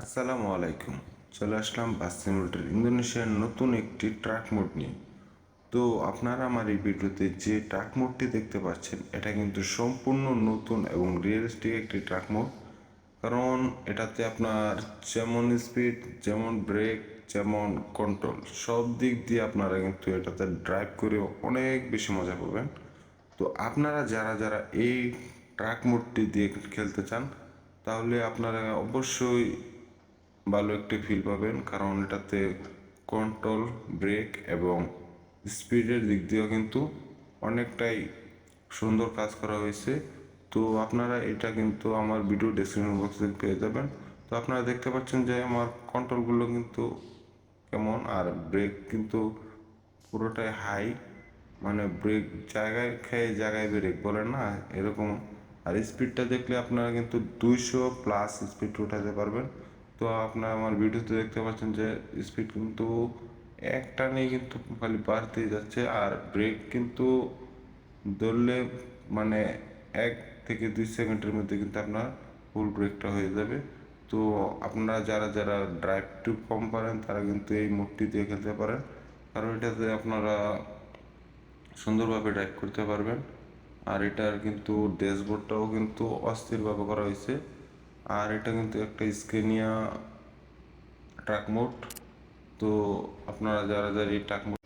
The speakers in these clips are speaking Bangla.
আসসালামু আলাইকুম। চলে আসলাম বাস সিমুলেটর ইন্দোনেশিয়ার নতুন একটি ট্রাক মোড নিয়ে। তো আপনারা আমার এই ভিডিওতে যে ট্রাক মোডটি দেখতে পাচ্ছেন, এটা কিন্তু সম্পূর্ণ নতুন এবং রিয়েলিস্টিক একটি ট্রাক মোড। কারণ এটাতে আপনার যেমন স্পিড যেমন ব্রেক যেমন কন্ট্রোল সব দিক দিয়ে আপনারা কিন্তু এটাতে ড্রাইভ করে অনেক বেশি মজা পাবেন। তো আপনারা যারা যারা এই ট্রাক মোডটি দিয়ে খেলতে চান, তাহলে আপনারা অবশ্যই ভালো একটি ফিল পাবেন, কারণ এটাতে কন্ট্রোল ব্রেক এবং স্পিডের দিক দিয়েও কিন্তু অনেকটাই সুন্দর কাজ করা হয়েছে। তো আপনারা এটা কিন্তু আমার ভিডিও ডেসক্রিপশন বক্সে পেয়ে যাবেন। তো আপনারা দেখতে পাচ্ছেন যে আমার কন্ট্রোলগুলো কিন্তু কেমন, আর ব্রেক কিন্তু পুরোটাই হাই মানে ব্রেক জায়গায় খেয়ে জায়গায় ব্রেক বলে না, এরকম। আর স্পিডটা দেখলে আপনারা কিন্তু দুইশো প্লাস স্পিড উঠাতে পারবেন। তো আপনারা আমার ভিডিওতে দেখতে পাচ্ছেন যে স্পিড কিন্তু এক টানেই কিন্তু খালি বাড়তেই যাচ্ছে আর ব্রেক কিন্তু ধরলে মানে এক থেকে দুই সেকেন্ডের মধ্যে কিন্তু আপনার ফুল ব্রেকটা হয়ে যাবে। তো আপনারা যারা যারা ড্রাইভ টু কম পারেন, তারা কিন্তু এই মোডটি দিয়ে খেলতে পারেন। কারণ এটাতে আপনারা সুন্দরভাবে ড্রাইভ করতে পারবেন। আর এটার কিন্তু ড্যাশবোর্ডটাও কিন্তু অস্থিরভাবে করা হয়েছে। আর এটা কিন্তু একটা স্কেনিয়া ট্রাক মোড তো আপনারা যারা যারা এই ট্রাক মোড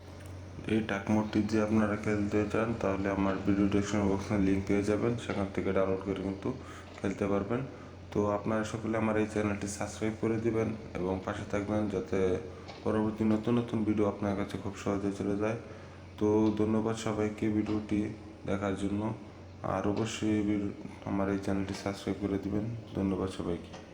এই ট্রাক মোডটি যে আপনারা খেলতে চান, তাহলে আমার ভিডিও ডিসক্রিপশন বক্সে লিঙ্ক পেয়ে যাবেন। সেখান থেকে ডাউনলোড করে কিন্তু খেলতে পারবেন। তো আপনারা সকলে আমার এই চ্যানেলটি সাবস্ক্রাইব করে দিবেন এবং পাশে থাকবেন যাতে পরবর্তী নতুন নতুন ভিডিও আপনার কাছে খুব সহজে চলে যায়। তো ধন্যবাদ সবাইকে ভিডিওটি দেখার জন্য। আর অবশ্যই আমার এই চ্যানেলটি সাবস্ক্রাইব করে দিবেন। ধন্যবাদ সবাইকে।